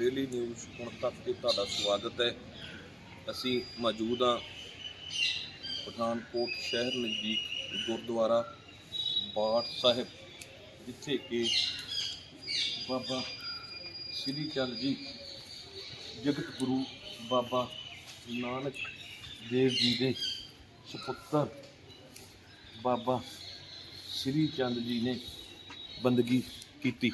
Daily news ਹੁਣ ਤੱਕ ਤੇ ਤੁਹਾਡਾ ਸਵਾਗਤ ਹੈ। ਅਸੀਂ ਮੌਜੂਦ ਹਾਂ ਪਠਾਨਕੋਟ ਸ਼ਹਿਰ ਨਜ਼ਦੀਕ ਗੁਰਦੁਆਰਾ ਬਾਠ ਸਾਹਿਬ, ਜਿੱਥੇ ਕਿ ਬਾਬਾ ਸ੍ਰੀ ਚੰਦ ਜੀ, ਜਗਤ ਗੁਰੂ ਬਾਬਾ ਨਾਨਕ ਦੇਵ ਜੀ ਦੇ ਸੁਪੁੱਤਰ ਬਾਬਾ ਸ੍ਰੀ ਚੰਦ ਜੀ ਨੇ ਬੰਦਗੀ ਕੀਤੀ।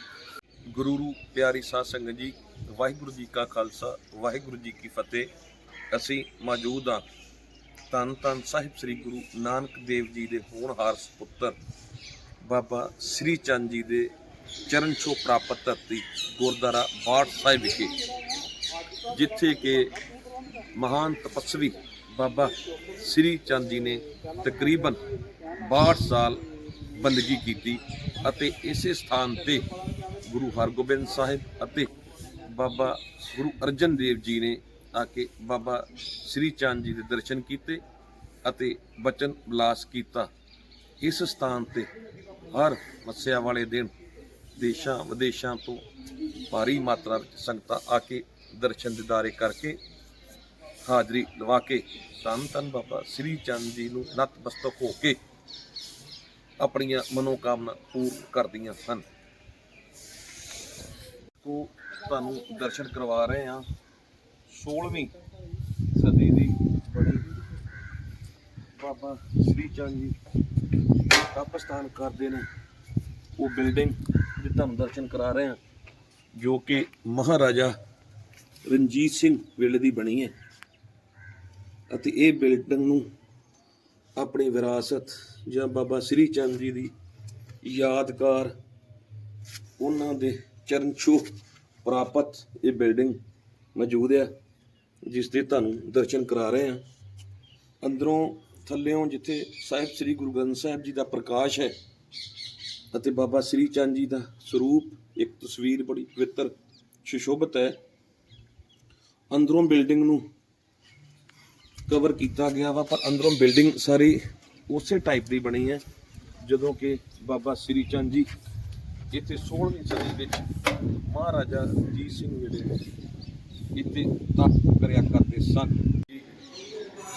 ਗੁਰੂ ਰੂ ਪਿਆਰੀ ਸਾਧ ਸੰਗਤ ਜੀ, ਵਾਹਿਗੁਰੂ ਜੀ ਕਾ ਖਾਲਸਾ, ਵਾਹਿਗੁਰੂ ਜੀ ਕੀ ਫਤਿਹ। ਅਸੀਂ ਮੌਜੂਦ ਹਾਂ ਧੰਨ ਧੰਨ ਸਾਹਿਬ ਸ੍ਰੀ ਗੁਰੂ ਨਾਨਕ ਦੇਵ ਜੀ ਦੇ ਹੋਣਹਾਰ ਸੁਪੁੱਤਰ ਬਾਬਾ ਸ੍ਰੀ ਚੰਦ ਜੀ ਦੇ ਚਰਨ ਛੋ ਪ੍ਰਾਪਤ ਧਰਤੀ ਗੁਰਦੁਆਰਾ ਬਾਠ ਸਾਹਿਬ ਵਿਖੇ, ਜਿੱਥੇ ਕਿ ਮਹਾਨ ਤਪਸਵੀ ਬਾਬਾ ਸ੍ਰੀ ਚੰਦ ਜੀ ਨੇ ਤਕਰੀਬਨ 62 ਸਾਲ ਬੰਦਗੀ ਕੀਤੀ ਅਤੇ ਇਸੇ ਸਥਾਨ ਤੇ ਗੁਰੂ ਹਰਗੋਬਿੰਦ ਸਾਹਿਬ ਅਤੇ ਬਾਬਾ ਗੁਰੂ ਅਰਜਨ ਦੇਵ ਜੀ ਨੇ ਆ ਕੇ ਬਾਬਾ ਸ੍ਰੀ ਚੰਦ ਜੀ ਦੇ ਦਰਸ਼ਨ ਕੀਤੇ ਅਤੇ ਬਚਨ ਵਿਲਾਸ ਕੀਤਾ। ਇਸ ਸਥਾਨ ਤੇ ਹਰ ਮੱਸਿਆ ਵਾਲੇ ਦਿਨ ਦੇਸ਼ਾਂ ਵਿਦੇਸ਼ਾਂ ਤੋਂ ਭਾਰੀ ਮਾਤਰਾ ਵਿੱਚ ਸੰਗਤਾਂ ਆ ਕੇ ਦਰਸ਼ਨ ਦਿਦਾਰੇ ਕਰਕੇ ਹਾਜ਼ਰੀ ਲਵਾ ਕੇ ਧੰਨ ਧੰਨ ਬਾਬਾ ਸ੍ਰੀ ਚੰਦ ਜੀ ਨੂੰ ਨਤਮਸਤਕ ਹੋ ਕੇ ਆਪਣੀਆਂ ਮਨੋਕਾਮਨਾ ਪੂਰਨ ਕਰਦੀਆਂ ਹਨ। ਤੋਂ ਤੁਹਾਨੂੰ ਦਰਸ਼ਨ ਕਰਵਾ ਰਹੇ ਹਾਂ। 16ਵੀਂ ਸਦੀ ਦੀ ਬੜੀ ਬਾਬਾ ਸ੍ਰੀ ਚੰਦ ਜੀ ਤਪ ਸਥਾਨ ਕਰਦੇ ਨੇ। ਉਹ ਬਿਲਡਿੰਗ ਦੇ ਤੁਹਾਨੂੰ ਦਰਸ਼ਨ ਕਰਾ ਰਹੇ ਹਾਂ, ਜੋ ਕਿ ਮਹਾਰਾਜਾ ਰਣਜੀਤ ਸਿੰਘ ਵੇਲੇ ਦੀ ਬਣੀ ਹੈ। ਅਤੇ ਇਹ ਬਿਲਡਿੰਗ ਨੂੰ ਆਪਣੀ ਵਿਰਾਸਤ ਜਾਂ ਬਾਬਾ ਸ੍ਰੀ ਚੰਦ ਜੀ ਦੀ ਯਾਦਗਾਰ ਉਹਨਾਂ ਦੇ ਚਰਨ ਛੂਹ ਪ੍ਰਾਪਤ ਇਹ ਬਿਲਡਿੰਗ ਮੌਜੂਦ ਹੈ, ਜਿਸ ਦੇ ਤੁਹਾਨੂੰ ਦਰਸ਼ਨ ਕਰਾ ਰਹੇ ਹਾਂ। ਅੰਦਰੋਂ ਥੱਲਿਓਂ ਜਿੱਥੇ ਸਾਹਿਬ ਸ੍ਰੀ ਗੁਰੂ ਗ੍ਰੰਥ ਸਾਹਿਬ ਜੀ ਦਾ ਪ੍ਰਕਾਸ਼ ਹੈ ਅਤੇ ਬਾਬਾ ਸ੍ਰੀ ਚੰਦ ਜੀ ਦਾ ਸਰੂਪ, ਇੱਕ ਤਸਵੀਰ ਬੜੀ ਪਵਿੱਤਰ, ਸੁਸ਼ੋਭਿਤ ਹੈ, ਅੰਦਰੋਂ ਬਿਲਡਿੰਗ ਨੂੰ ਕਵਰ ਕੀਤਾ ਗਿਆ ਵਾ, ਪਰ ਅੰਦਰੋਂ ਬਿਲਡਿੰਗ ਸਾਰੀ ਉਸੇ ਟਾਈਪ ਦੀ ਬਣੀ ਹੈ, ਜਦੋਂ ਕਿ ਬਾਬਾ ਸ੍ਰੀ ਚੰਦ ਜੀ ਇੱਥੇ 16ਵੀਂ ਸਦੀ ਵਿੱਚ ਮਹਾਰਾਜਾ ਰਣਜੀਤ ਸਿੰਘ ਵੇਲੇ ਇੱਥੇ ਤਪ ਕਰਿਆ ਕਰਦੇ ਸਨ।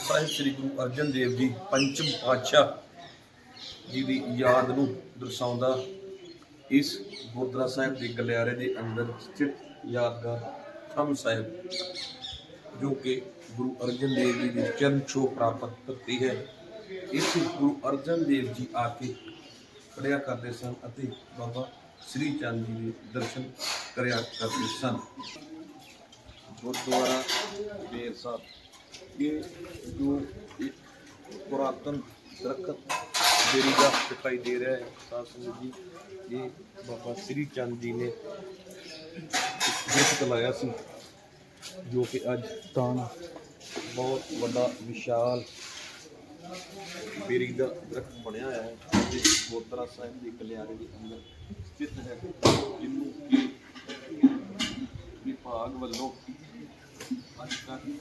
ਸਾਹਿਬ ਸ੍ਰੀ ਗੁਰੂ ਅਰਜਨ ਦੇਵ ਜੀ ਪੰਚਮ ਪਾਤਸ਼ਾਹ ਜੀ ਦੀ ਯਾਦ ਨੂੰ ਦਰਸਾਉਂਦਾ ਇਸ ਗੁਰਦੁਆਰਾ ਸਾਹਿਬ ਦੇ ਗਲਿਆਰੇ ਦੇ ਅੰਦਰ ਸਥਿਤ ਯਾਦਗਾਰ ਥੰਮ ਸਾਹਿਬ, ਜੋ ਕਿ ਗੁਰੂ ਅਰਜਨ ਦੇਵ ਜੀ ਦੀ ਚਰਨ ਛੋਹ ਪ੍ਰਾਪਤ ਧਰਤੀ ਹੈ। ਇਸ ਗੁਰੂ ਅਰਜਨ ਦੇਵ ਜੀ ਆ ਕੇ ਖੜਿਆ ਕਰਦੇ ਸਨ ਅਤੇ ਬਾਬਾ ਸ੍ਰੀ ਚੰਦ ਜੀ ਦੇ ਦਰਸ਼ਨ ਕਰਿਆ ਕਰਦੇ ਸਨ। ਗੁਰਦੁਆਰਾ ਬੇਰ ਸਾਹਿਬ, ਇਹ ਜੋ ਇੱਕ ਪੁਰਾਤਨ ਦਰਖਤ ਬੇਰੀ ਦਾ ਦਿਖਾਈ ਦੇ ਰਿਹਾ ਹੈ, ਸਾਧ ਸੰਗਤ ਜੀ, ਇਹ ਬਾਬਾ ਸ੍ਰੀ ਚੰਦ ਜੀ ਨੇ ਦਰਖਤ ਲਾਇਆ ਸੀ, ਜੋ ਕਿ ਅੱਜ ਤਾਂ ਬਹੁਤ ਵੱਡਾ ਵਿਸ਼ਾਲ ਬੇਰੀ ਦਾ ਦਰਖਤ ਬਣਿਆ ਹੋਇਆ ਹੈ ਤੇ ਗੁਰਦੁਆਰਾ ਸਾਹਿਬ ਦੇ ਗਲਿਆਰੇ ਦੇ ਅੰਦਰ ਸਥਿਤ ਹੈ ਜਿਹਨੂੰ ਵਿਭਾਗ ਵੱਲੋਂ ਅੱਜ ਕੱਲ੍ਹ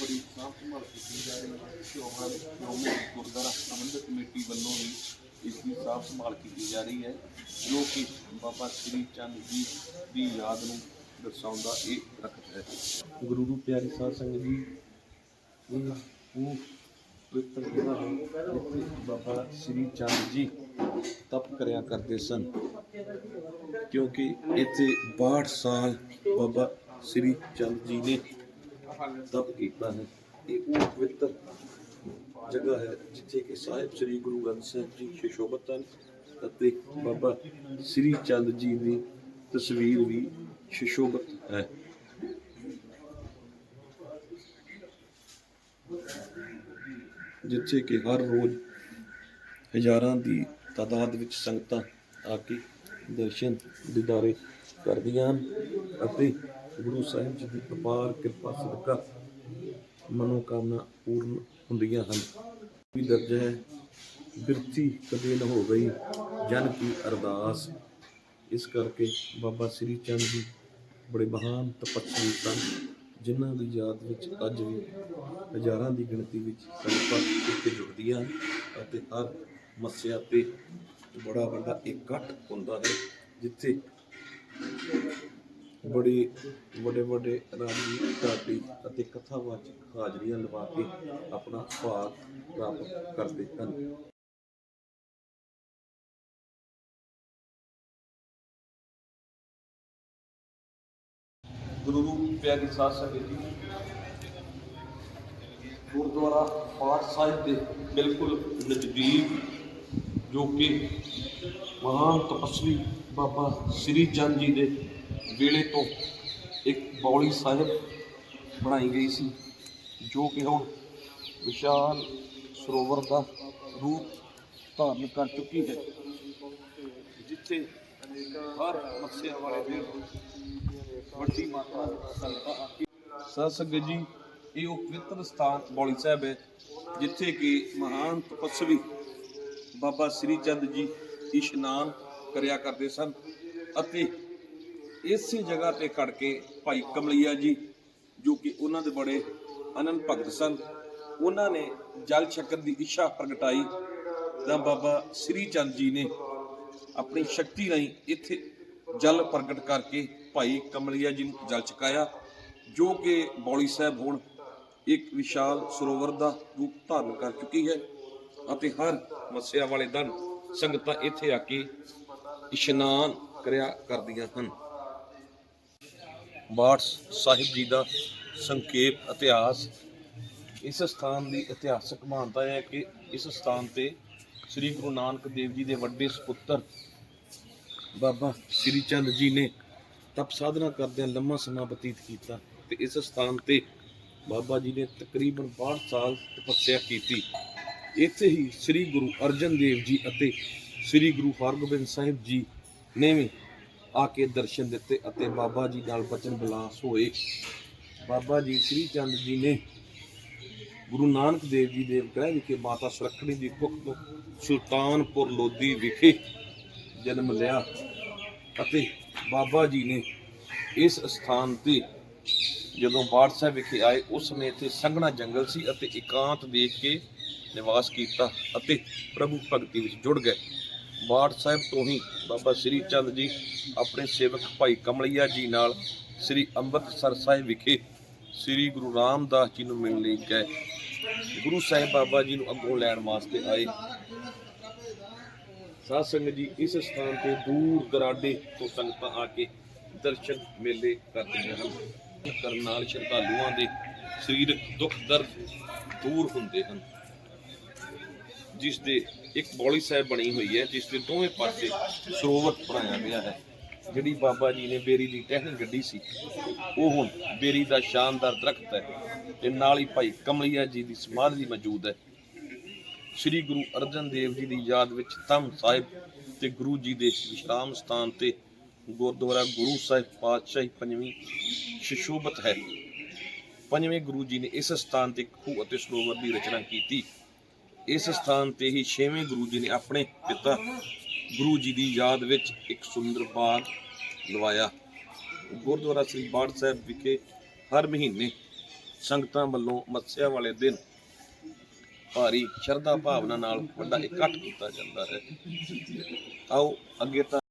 ਬੜੀ ਸਾਫ਼ ਸੰਭਾਲ ਕੀਤੀ ਜਾ ਰਹੀ ਹੈ। ਸ਼ੋਭਾ ਸ਼੍ਰੋਮਣੀ ਗੁਰਦੁਆਰਾ ਪ੍ਰਬੰਧਕ ਕਮੇਟੀ ਵੱਲੋਂ ਵੀ ਇਸ ਦੀ ਸਾਫ਼ ਸੰਭਾਲ ਕੀਤੀ ਜਾ ਰਹੀ ਹੈ, ਜੋ ਕਿ ਬਾਬਾ ਸ੍ਰੀ ਚੰਦ ਜੀ ਦੀ ਯਾਦ ਨੂੰ ਦਰਸਾਉਂਦਾ ਇਹ ਦਰਖਤ ਹੈ। ਗੁਰੂ ਨੂੰ ਪਿਆਰੀ ਸਾਧ ਸੰਗਤ ਜੀ ਉਹ ਪਵਿੱਤਰ ਜਗ੍ਹਾ ਹੈ ਜਿੱਥੇ ਬਾਬਾ ਸ੍ਰੀ ਚੰਦ ਜੀ ਤਪ ਕਰਿਆ ਕਰਦੇ ਸਨ, ਕਿਉਂਕਿ ਇੱਥੇ 62 ਸਾਲ ਬਾਬਾ ਸ੍ਰੀ ਚੰਦ ਜੀ ਨੇ ਤਪ ਕੀਤਾ ਹੈ। ਇਹ ਉਹ ਪਵਿੱਤਰ ਜਗ੍ਹਾ ਹੈ ਜਿੱਥੇ ਕਿ ਸਾਹਿਬ ਸ੍ਰੀ ਗੁਰੂ ਗ੍ਰੰਥ ਸਾਹਿਬ ਜੀ ਸ਼ਿਸ਼ੋਭਤ ਹਨ ਅਤੇ ਬਾਬਾ ਸ੍ਰੀ ਚੰਦ ਜੀ ਦੀ ਤਸਵੀਰ ਵੀ ਸ਼ਿਸ਼ੋਭਤ ਹੈ। ਜਿੱਥੇ ਕਿ ਹਰ ਰੋਜ਼ ਹਜ਼ਾਰਾਂ ਦੀ ਤਾਦਾਦ ਵਿੱਚ ਸੰਗਤਾਂ ਆ ਕੇ ਦਰਸ਼ਨ ਦਿਦਾਰੇ ਕਰਦੀਆਂ ਹਨ ਅਤੇ ਗੁਰੂ ਸਾਹਿਬ ਜੀ ਦੀ ਅਪਾਰ ਕਿਰਪਾ ਸਦਕਾ ਮਨੋਕਾਮਨਾ ਪੂਰਨ ਹੁੰਦੀਆਂ ਹਨ। ਵੀ ਦਰਜ ਹੈ ਬਿਰਤੀ ਕਦੇ ਨ ਹੋ ਗਈ, ਜਨ ਕੀ ਅਰਦਾਸ। ਇਸ ਕਰਕੇ ਬਾਬਾ ਸ੍ਰੀ ਚੰਦ ਜੀ ਬੜੇ ਮਹਾਨ ਤਪੱਸਵੀ ਸਨ। ਜਿਨ੍ਹਾਂ ਦੀ ਯਾਦ ਵਿੱਚ ਅੱਜ ਵੀ ਹਜ਼ਾਰਾਂ ਦੀ ਗਿਣਤੀ ਵਿੱਚ ਸੰਗਤਾਂ ਇੱਥੇ ਜੁੜਦੀਆਂ ਹਨ ਅਤੇ ਹਰ ਮੱਸਿਆ ਤੇ ਬੜਾ ਵੱਡਾ ਇਕੱਠ ਹੁੰਦਾ ਹੈ, ਜਿੱਥੇ ਬੜੀ ਵੱਡੇ ਵੱਡੇ ਰਾਗੀ ਢਾਡੀ ਅਤੇ ਕਥਾਵਾਚਕ ਹਾਜ਼ਰੀਆਂ ਲਵਾ ਕੇ ਆਪਣਾ ਭਾਗ ਪ੍ਰਾਪਤ ਕਰਦੇ ਹਨ। ਗੁਰੂ ਰੂਪ ਪਿਆਰੀ ਸਾਧ ਸੰਗਤ ਜੀ ਗੁਰਦੁਆਰਾ ਪਾਠ ਸਾਹਿਬ ਦੇ ਬਿਲਕੁਲ ਨਜ਼ਦੀਕ, ਜੋ ਕਿ ਮਹਾਨ ਤਪਸਵੀ ਬਾਬਾ ਸ੍ਰੀ ਚੰਦ ਜੀ ਦੇ ਵੇਲੇ ਤੋਂ ਇੱਕ ਬੌਲੀ ਸਾਹਿਬ ਬਣਾਈ ਗਈ ਸੀ, ਜੋ ਕਿ ਹੁਣ ਵਿਸ਼ਾਲ ਸਰੋਵਰ ਦਾ ਰੂਪ ਧਾਰਨ ਕਰ ਚੁੱਕੀ ਹੈ। ਜਿੱਥੇ ਹਰ ਮੱਸਿਆ ਵਾਲੇ ਦਿਨ ਵੱਡੀ ਮਾਤਰਾ ਸੰਗਤਾਂ ਆ ਕੇ ਸੰਗਤ ਜੀ। ਇਹ ਉਹ ਪਵਿੱਤਰ ਸਥਾਨ ਬੌਲੀ ਸਾਹਿਬ ਹੈ, ਜਿੱਥੇ ਕਿ ਮਹਾਨ ਤਪਸਵੀ ਬਾਬਾ ਸ੍ਰੀ ਚੰਦ ਜੀ ਇਸ਼ਨਾਨ ਕਰਿਆ ਕਰਦੇ ਸਨ ਅਤੇ ਇਸੇ ਜਗ੍ਹਾ ਤੇ ਖੜ ਕੇ ਭਾਈ ਕਮਲਿਆ ਜੀ, ਜੋ ਕਿ ਉਹਨਾਂ ਦੇ ਬੜੇ ਅਨੰਦ ਭਗਤ ਸਨ, ਉਹਨਾਂ ਨੇ ਜਲ ਛਕਣ ਦੀ ਇੱਛਾ ਪ੍ਰਗਟਾਈ ਤਾਂ ਬਾਬਾ ਸ੍ਰੀ ਚੰਦ ਜੀ ਨੇ ਆਪਣੀ ਸ਼ਕਤੀ ਰਾਹੀਂ ਇੱਥੇ ਜਲ ਪ੍ਰਗਟ ਕਰਕੇ ਭਾਈ ਕਮਲਿਆ ਜੀ ਨੂੰ ਜਲ ਛਕਾਇਆ ਜੋ ਕਿ ਬੌਲੀ ਸਾਹਿਬ ਹੁਣ ਇੱਕ ਵਿਸ਼ਾਲ ਸਰੋਵਰ ਦਾ ਰੂਪ ਧਾਰਨ ਕਰ ਚੁੱਕੀ ਹੈ ਅਤੇ ਹਰ ਮੱਸਿਆ ਵਾਲੇ ਦਿਨ ਸੰਗਤਾਂ ਇੱਥੇ ਆ ਕੇ ਇਸ਼ਨਾਨ ਕਰਿਆ ਕਰਦੀਆਂ ਹਨ। ਬਾਠ ਸਾਹਿਬ ਜੀ ਦਾ ਸੰਖੇਪ ਇਤਿਹਾਸ ਇਸ ਸਥਾਨ ਦੀ ਇਤਿਹਾਸਕ ਮਹਾਨਤਾ ਹੈ ਕਿ ਇਸ ਸਥਾਨ ਤੇ ਸ੍ਰੀ ਗੁਰੂ ਨਾਨਕ ਦੇਵ ਜੀ ਦੇ ਵੱਡੇ ਸੁਪੁੱਤਰ ਬਾਬਾ ਸ੍ਰੀ ਚੰਦ ਜੀ ਨੇ ਤਪ ਸਾਧਨਾ ਕਰਦਿਆਂ ਲੰਮਾ ਸਮਾਂ ਬਤੀਤ ਕੀਤਾ ਤੇ ਇਸ ਸਥਾਨ ਤੇ ਬਾਬਾ ਜੀ ਨੇ ਤਕਰੀਬਨ 62 ਸਾਲ ਤਪੱਸਿਆ ਕੀਤੀ। ਇੱਥੇ ਹੀ ਸ੍ਰੀ ਗੁਰੂ ਅਰਜਨ ਦੇਵ ਜੀ ਅਤੇ ਸ੍ਰੀ ਗੁਰੂ ਹਰਗੋਬਿੰਦ ਸਾਹਿਬ ਜੀ ਨੇ ਵੀ ਆ ਕੇ ਦਰਸ਼ਨ ਦਿੱਤੇ ਅਤੇ ਬਾਬਾ ਜੀ ਨਾਲ ਬਚਨ ਬਿਲਾਸ ਹੋਏ। ਬਾਬਾ ਜੀ ਸ੍ਰੀ ਚੰਦ ਜੀ ਨੇ ਗੁਰੂ ਨਾਨਕ ਦੇਵ ਜੀ ਦੇ ਗ੍ਰਹਿ ਵਿਖੇ ਮਾਤਾ ਸੁਰੱਖਣੀ ਦੀ ਕੁੱਖ ਤੋਂ ਸੁਲਤਾਨਪੁਰ ਲੋਧੀ ਵਿਖੇ ਜਨਮ ਲਿਆ ਅਤੇ ਬਾਬਾ ਜੀ ਨੇ ਇਸ ਸਥਾਨ ਤੇ ਜਦੋਂ ਬਾੜ ਸਾਹਿਬ ਵਿਖੇ ਆਏ, ਉਸ ਨੇ ਇੱਥੇ ਸੰਘਣਾ ਜੰਗਲ ਸੀ ਅਤੇ ਇਕਾਂਤ ਦੇਖ ਕੇ ਨਿਵਾਸ ਕੀਤਾ ਅਤੇ ਪ੍ਰਭੂ ਭਗਤੀ ਵਿੱਚ ਜੁੜ ਗਏ। ਬਾੜ ਸਾਹਿਬ ਤੋਂ ਹੀ ਬਾਬਾ ਸ੍ਰੀ ਚੰਦ ਜੀ, ਆਪਣੇ ਸੇਵਕ ਭਾਈ ਕਮਲਈਆ ਜੀ ਨਾਲ ਸ੍ਰੀ ਅੰਮ੍ਰਿਤਸਰ ਸਾਹਿਬ ਵਿਖੇ ਸ੍ਰੀ ਗੁਰੂ ਰਾਮਦਾਸ ਜੀ ਨੂੰ ਮਿਲਣ ਲਈ ਗਏ ਗੁਰੂ ਸਾਹਿਬ ਬਾਬਾ ਜੀ ਨੂੰ ਅੱਗੋਂ ਲੈਣ ਵਾਸਤੇ ਆਏ। ਸਾਧ ਸੰਗਤ ਜੀ, ਇਸ ਸਥਾਨ ਤੇ ਦੂਰ ਦਰਾਡੇ ਤੋਂ ਸੰਗਤਾਂ ਆ ਕੇ ਦਰਸ਼ਨ ਮੇਲੇ ਕਰਦੀਆਂ ਹਨ। ਕਰਨ ਨਾਲ ਸ਼ਰਧਾਲੂਆਂ ਦੇ ਸਰੀਰਕ ਦੁੱਖ ਦਰਦ ਦੂਰ ਹੁੰਦੇ ਹਨ। ਜਿਸ ਦੇ ਇੱਕ ਬੌਲੀ ਸਾਹਿਬ ਬਣੀ ਹੋਈ ਹੈ, ਜਿਸ ਦੇ ਦੋਵੇਂ ਪਾਸੇ ਸਰੋਵਰ ਬਣਾਇਆ ਗਿਆ ਹੈ। ਜਿਹੜੀ ਬਾਬਾ ਜੀ ਨੇ ਬੇਰੀ ਦੀ ਟਹਿਣੀ ਗੱਡੀ ਸੀ, ਉਹ ਹੁਣ ਬੇਰੀ ਦਾ ਸ਼ਾਨਦਾਰ ਦਰਖਤ ਹੈ ਤੇ ਨਾਲ ਹੀ ਭਾਈ ਕਮਲਿਆ ਜੀ ਦੀ ਸਮਾਧੀ ਮੌਜੂਦ ਹੈ। ਸ੍ਰੀ ਗੁਰੂ ਅਰਜਨ ਦੇਵ ਜੀ ਦੀ ਯਾਦ ਵਿੱਚ ਤਮ ਸਾਹਿਬ ਤੇ ਗੁਰੂ ਜੀ ਦੇ ਵਿਸ਼ਰਾਮ ਸਥਾਨ ਤੇ ਗੁਰਦੁਆਰਾ ਗੁਰੂ ਸਾਹਿਬ ਪਾਤਸ਼ਾਹੀ ਪੰਜਵੀਂ ਸ਼ਿਸ਼ੋਭਤ ਹੈ। ਪੰਜਵੇਂ ਗੁਰੂ ਜੀ ਨੇ ਇਸ ਸਥਾਨ ਤੇ ਖੂਹ ਅਤੇ ਸਰੋਵਰ ਦੀ ਰਚਨਾ ਕੀਤੀ। ਇਸ ਸਥਾਨ ਤੇ ਹੀ ਛੇਵੇਂ ਗੁਰੂ ਜੀ ਨੇ ਆਪਣੇ ਪਿਤਾ ਗੁਰੂ ਜੀ ਦੀ ਯਾਦ ਵਿੱਚ ਇੱਕ ਸੁੰਦਰ ਬਾਗ ਲਵਾਇਆ। ਗੁਰਦੁਆਰਾ ਸ੍ਰੀ ਬਾੜ ਸਾਹਿਬ ਵਿਖੇ ਹਰ ਮਹੀਨੇ ਸੰਗਤਾਂ ਵੱਲੋਂ ਮੱਸਿਆ ਵਾਲੇ ਦਿਨ ਭਾਰੀ ਸ਼ਰਧਾ ਭਾਵਨਾ ਨਾਲ ਵੱਡਾ ਇਕੱਠ ਕੀਤਾ ਜਾਂਦਾ ਹੈ। ਆਓ ਅੱਗੇ ਤਾਂ